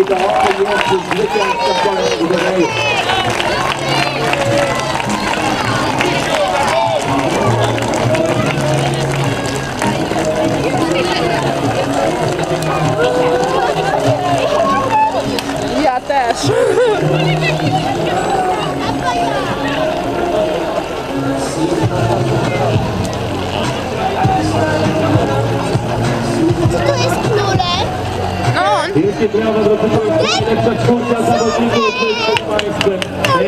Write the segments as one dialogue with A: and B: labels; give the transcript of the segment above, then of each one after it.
A: I to jest zwycięzca kolejnego turnieju.
B: Ja też.
C: Co to jest knurek?
B: No,
A: najlepsza czwórka zawodników przed Państwem.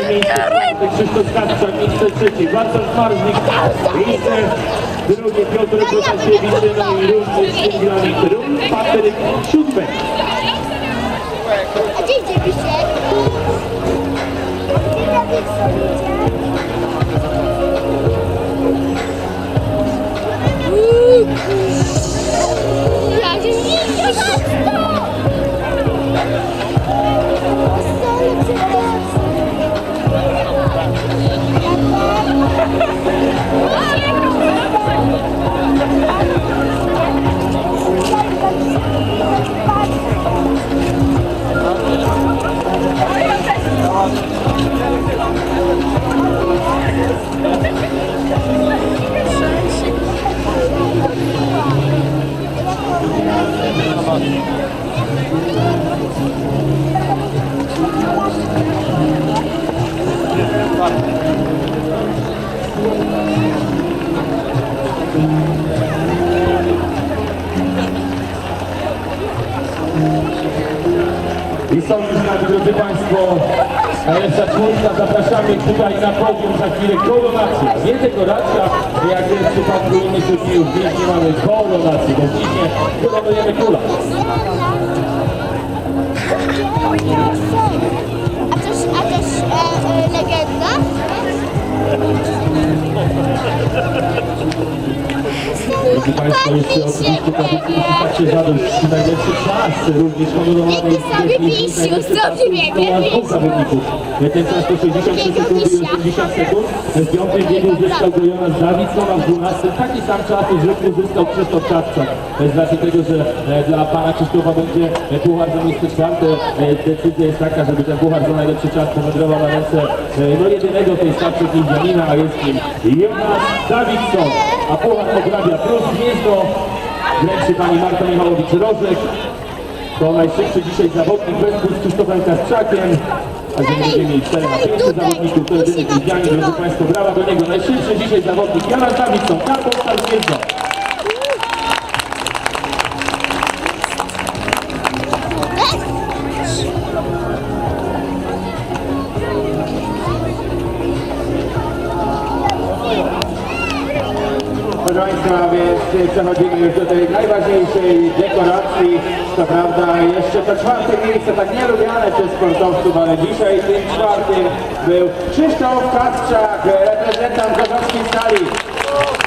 A: Miejsce Krzysztof Kaczak, miejsce trzecie Bartosz Marznik, miejsce drugie Piotr Protasiewicz, no i również Singlanik Rum, Patryk siódme.
C: A gdzie idzie Bisiek?
A: I są już nami, drodzy Państwo, najlepsza czwórka. Zapraszamy tutaj na podium za chwilę koronacja. Nie dekoracja, jak w przypadku innych turniejów. Dziś nie mamy koronacji, bo dziś nie koronujemy kula.
C: A też, a też e, e, legenda?
A: Drodzy Państwo, jeszcze oczywiście się zadość najlepszy czas, również honorowany
C: sobie pisiu, sobie biegnie
A: zawodników. Ten czas to 63 sekundy i 80 sekund. W piątym biegu uzyskał go Jonas Dawidson, a w 12 taki sam czas użytku uzyskał Krzysztof Czapczak. Z racji tego, że e, dla pana Krzysztofa będzie e, puchar za miejsce czwarte, e, decyzja jest taka, żeby ten puchar za najlepszy czas powędrował na ręce no jedynego tej stawce Indianina, a jest nim Jonas Dawidson. A puchar obrabia plus gniezdo. Wręczy pani Marta Michałowicz-Rożek. To najszybszy dzisiaj zawodnik wespół z Krzysztofem Kastrzakiem. Także będziemy mieli 4 na 5 zawodników, to jedyny Indianin, drodzy Państwo, brawa do niego. Najszybszy dzisiaj zawodnik Jonas Dawidson, Karol Starskiewicz. Proszę Państwa, więc przechodzimy już do tej najważniejszej dekoracji. Co prawda jeszcze to czwarte miejsce, tak nielubiane przez sportowców, ale dzisiaj tym czwartym był Krzysztof Kasprzak, reprezentant Gorzowskiej Stali.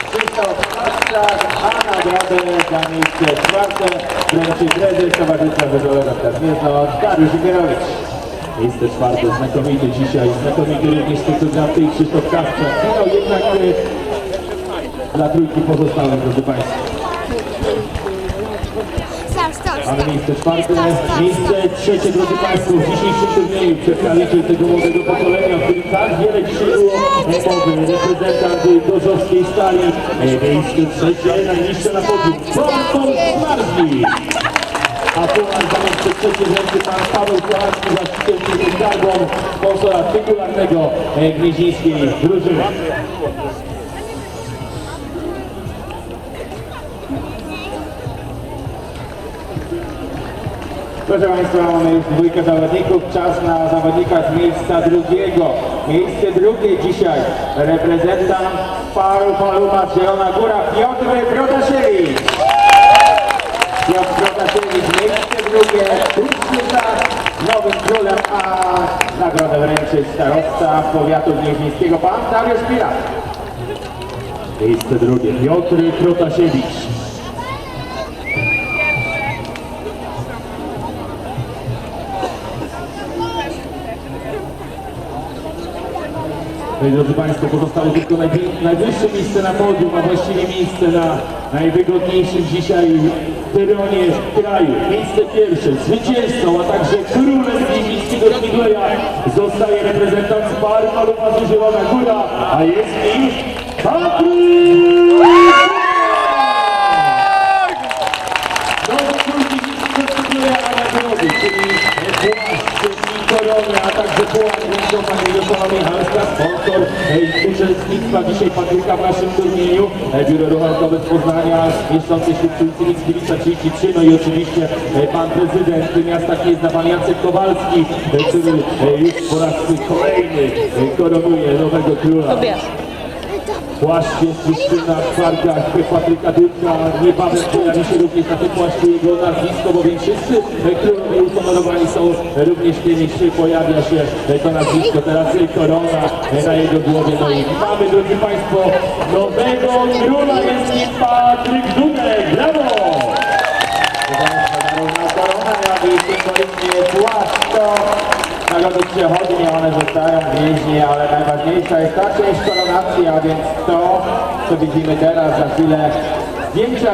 A: Krzysztof Kasprzak, a nagrodę za miejsce czwarte wręczy prezes Towarzystwa Wyżowego Tarniezno Dariusz Igierowicz. Miejsce czwarte, znakomity dzisiaj, znakomity również fotografii Krzysztof Kasprzak. No jednak e, dla trójki pozostałych, drodzy Państwo.
C: Stop.
A: miejsce czwarte, miejsce trzecie, drodzy Państwo, w dzisiejszym turnieju przedstawiciel tego młodego pokolenia, o którym tak wiele dzisiaj było mowy, reprezentant Gorzowskiej Stali, e, miejsce trzecie, najniższe na podium, Boston Smarzli. A puchar za miejsce trzecie rzędy pan Paweł Kowalski za szczytem skarbą sponsora tytularnego e, gnieźnieńskiej drużyny. Proszę Państwa, mamy już dwójkę zawodników. Czas na zawodnika z miejsca drugiego. Miejsce drugie dzisiaj reprezentant paru Paluma Zielona Góra Piotr Protasiewicz. Piotr Protasiewicz, miejsce drugie. Kruszczyca nowym królem, a nagrodę wręczy starosta powiatu gnieźnieńskiego pan Dariusz Pilat. Miejsce drugie Piotr Protasiewicz. Drodzy Państwo, pozostało tylko najwyższe miejsce na podium, a właściwie miejsce na najwygodniejszym dzisiaj teronie kraju. Miejsce pierwsze, zwycięzcą, a także królem Gliwickiego Mikołaja zostaje reprezentant z Parku Mazu Zielona Góra, a jest nim Patryk! Czyli płaszcz i korony, a także ręką pani sponsor e, uczestnictwa dzisiaj Patryka w naszym turnieju, e, Biuro Ruchankowe z Poznania, mieszczące się przy ulicy Mickiewicza 33, no i oczywiście e, pan prezydent miasta Gniezna, pan Jacek Kowalski, e, który już po raz kolejny koronuje nowego króla. Płaszcie Krystyna w parkach Patryka Dudka. Niebawem pojawi się również na tym płaszczu jego nazwisko, bowiem wszyscy królowie uhonorowani są również tymi, czy pojawia się to nazwisko. Teraz korona na jego głowie. No i drodzy Państwo, nowego króla jest Patryk Dudek. Brawo!
D: Korona, jak symbolicznie płaszcz to nagrody przechodnie, one zostają w więźni, ale najważniejsza jest ta część koronacji, a więc to, co widzimy teraz, za chwilę. Zdjęcia,